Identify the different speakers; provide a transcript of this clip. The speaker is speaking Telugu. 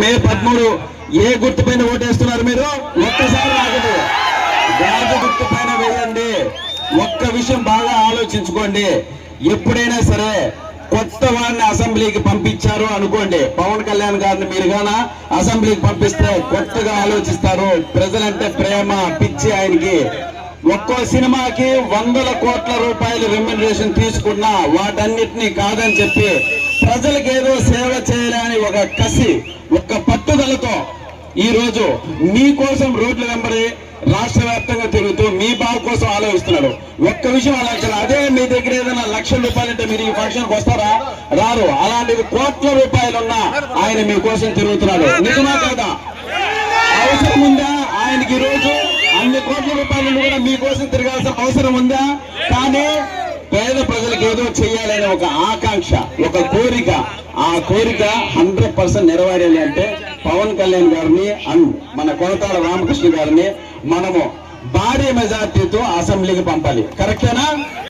Speaker 1: మే పదమూడు ఏ గుర్తు పైన ఓటేస్తున్నారు మీరు? ఒక్కసారి ఆగదు గాజు గుర్తు పైన వేయండి. ఒక్క విషయం బాగా ఆలోచించుకోండి. ఎప్పుడైనా సరే కొత్త వాడిని అసెంబ్లీకి పంపించారు అనుకోండి. పవన్ కళ్యాణ్ గారిని మీరు గాన అసెంబ్లీకి పంపిస్తే కొత్తగా ఆలోచిస్తారు. ప్రజలంటే ప్రేమ పిచ్చి ఆయనకి. ఒక్కో సినిమాకి వందల కోట్ల రూపాయలు రెమ్యునరేషన్ తీసుకున్నా వాటన్నిటినీ కాదని చెప్పి ప్రజలకు ఏదో సేవ ఒక కసి ఒక పట్టుదలతో ఈ రోజు మీకోసం రోడ్ల వెంబడి రాష్ట్ర వ్యాప్తంగా తిరుగుతూ మీ బాగు కోసం ఆలోచిస్తున్నాడు. ఒక్క విషయం ఆలోచన అదే మీ దగ్గర ఏదైనా లక్షల రూపాయలంటే మీరు ఈ ఫంక్షన్కి వస్తారా? రారు. అలాంటివి కోట్ల రూపాయలున్నా ఆయన మీకోసం తిరుగుతున్నాడు. నిజమా కదా? అవసరం ఉందా ఆయనకి ఈరోజు? రోజు అన్ని కోట్ల రూపాయలు కూడా మీకోసం తిరగాల్సిన అవసరం ఉందా? కానీ ఏదో చేయాలనే ఒక ఆకాంక్ష ఒక కోరిక. ఆ కోరిక హండ్రెడ్ పర్సెంట్ నెరవేరాలి అంటే పవన్ కళ్యాణ్ గారిని అండ్ మన కొనతాడ రామకృష్ణ గారిని మనము భారీ మెజార్టీతో అసెంబ్లీకి పంపాలి. కరెక్టేనా?